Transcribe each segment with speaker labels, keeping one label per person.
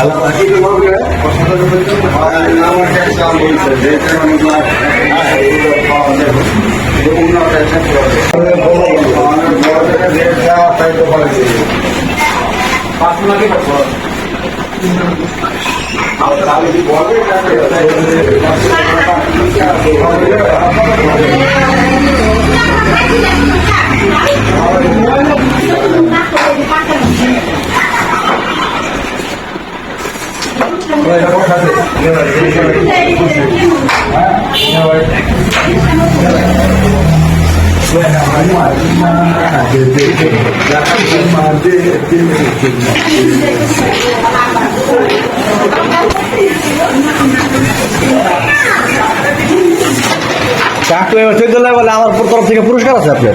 Speaker 1: అలా ప్రతి పట్టుకోవాలి పట్టుకోవాలి চাকু এবার চোদ্দ বলে আমার তরফ থেকে পুরস্কার আছে আপনার।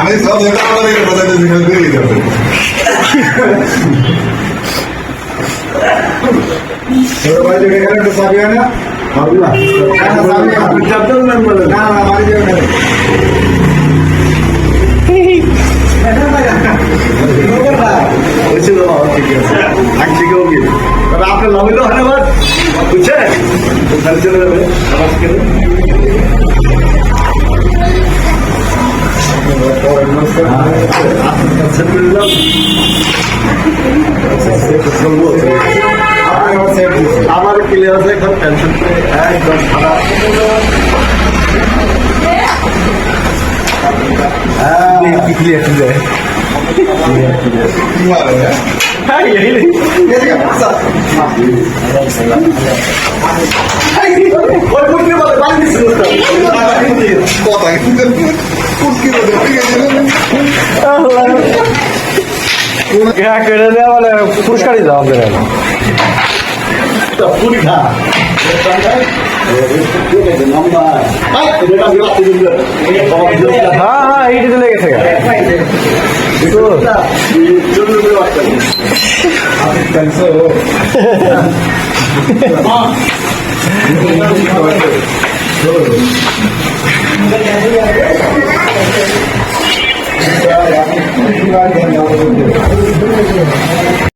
Speaker 2: আমি সব এটা আমাদের বাজারে দিকে দিয়ে দিতে ছোট ভাই থেকে এখানে একটু চাবি হয় না পারবি না না না চাবি আপনি চাপতে
Speaker 1: কেন আমার ক্লিয়ার আছে একদম টেনশন একদম হ্যাঁ। ক্লিয়ার ক্লিয়ার
Speaker 2: কথা কিন্তু কুটকি বলে ঠিক আছে
Speaker 1: হ্যাঁ কেটে দেওয়া বলে পুরস্কারই দাও আমাদের হ্যাঁ হ্যাঁ এইটি চলে গেছে Thank.
Speaker 2: Thank you.